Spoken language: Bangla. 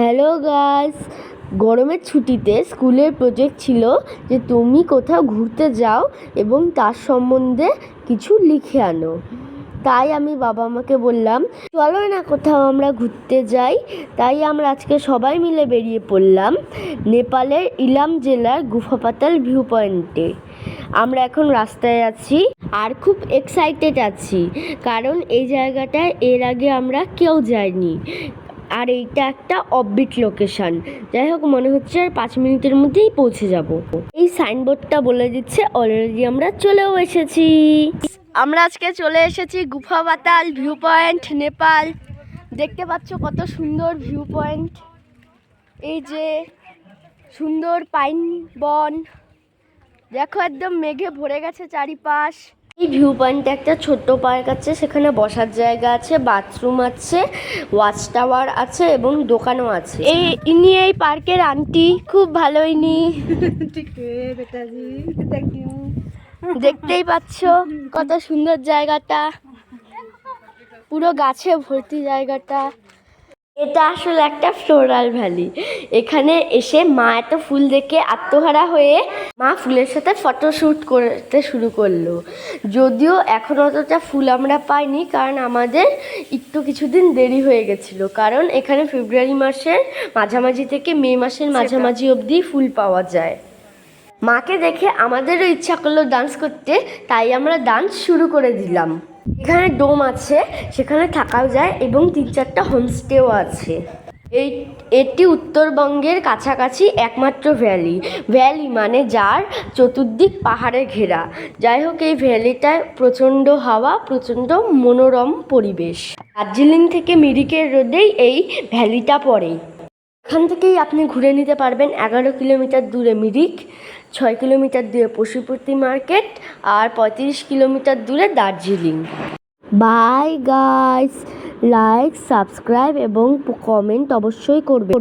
হ্যালো গাইস গরমের ছুটিতে স্কুলের প্রজেক্ট ছিল যে তুমি কোথাও ঘুরতে যাও এবং তার সম্বন্ধে কিছু লিখে আনো। তাই আমি বাবা মাকে বললাম, চলো না কোথাও আমরা ঘুরতে যাই। তাই আমরা আজকে সবাই মিলে বেরিয়ে পড়লাম নেপালের ইলাম জেলার গুফাপাতাল ভিউ পয়েন্টে আমরা এখন রাস্তায় আছি আর খুব এক্সাইটেড আছি, কারণ এই জায়গাটায় এর আগে আমরা কেউ যাইনি। আর এইটা একটা অফবিট লোকেশন যাই হোক, মনে হচ্ছে আর পাঁচ মিনিটের মধ্যেই পৌঁছে যাব। এই সাইনবোর্ডটা বলে দিচ্ছে অলরেডি আমরা চলেও এসেছি। আমরা আজকে চলে এসেছি গুফা পাতাল ভিউ পয়েন্ট নেপাল। দেখতে পাচ্ছ কত সুন্দর ভিউ পয়েন্ট এই যে সুন্দর পাইন বন। দেখো একদম মেঘে ভরে গেছে চারিপাশ। এই ভিউ পয়েন্টে একটা ছোট্ট পার্ক আছে সেখানে বসার জায়গা আছে বাথরুম আছে ওয়াচ টাওয়ার আছে এবং দোকানও আছে। এই ইনি এই পার্কের আন্টি খুব ভালো ইনি। দেখতেই পাচ্ছ কত সুন্দর জায়গাটা। পুরো গাছে ভর্তি জায়গাটা। এটা আসলে একটা ফ্লোরাল ভ্যালি। এখানে এসে মা এত ফুল দেখে আত্মহারা হয়ে মা ফুলের সাথে ফটোশ্যুট করতে শুরু করল। যদিও এখন অতটা ফুল আমরা পাইনি কারণ আমাদের একটু কিছুদিন দেরি হয়ে গেছিল। কারণ এখানে ফেব্রুয়ারি মাসের মাঝামাঝি থেকে মে মাসের মাঝামাঝি অবধি ফুল পাওয়া যায়। মাকে দেখে আমাদেরও ইচ্ছা করল ডান্স করতে তাই আমরা ডান্স শুরু করে দিলাম। এখানে ডোম আছে, সেখানে থাকাও যায় এবং তিন চারটা হোমস্টেও আছে। এই, এটি উত্তরবঙ্গের কাছাকাছি একমাত্র ভ্যালি। ভ্যালি মানে যার চতুর্দিক পাহাড়ে ঘেরা। যাই হোক, এই ভ্যালিটায় প্রচণ্ড হাওয়া, প্রচণ্ড মনোরম পরিবেশ। দার্জিলিং থেকে মিরিকের রোডেই এই ভ্যালিটা পড়ে। এখান থেকেই আপনি ঘুরে নিতে পারবেন এগারো কিলোমিটার দূরে মিরিক। ছয় কিলোমিটার দূরে পশুপতি মার্কেট আর পঁয়ত্রিশ কিলোমিটার দূরে Darjeeling. Bye guys, like, subscribe এবং কমেন্ট অবশ্যই করবে।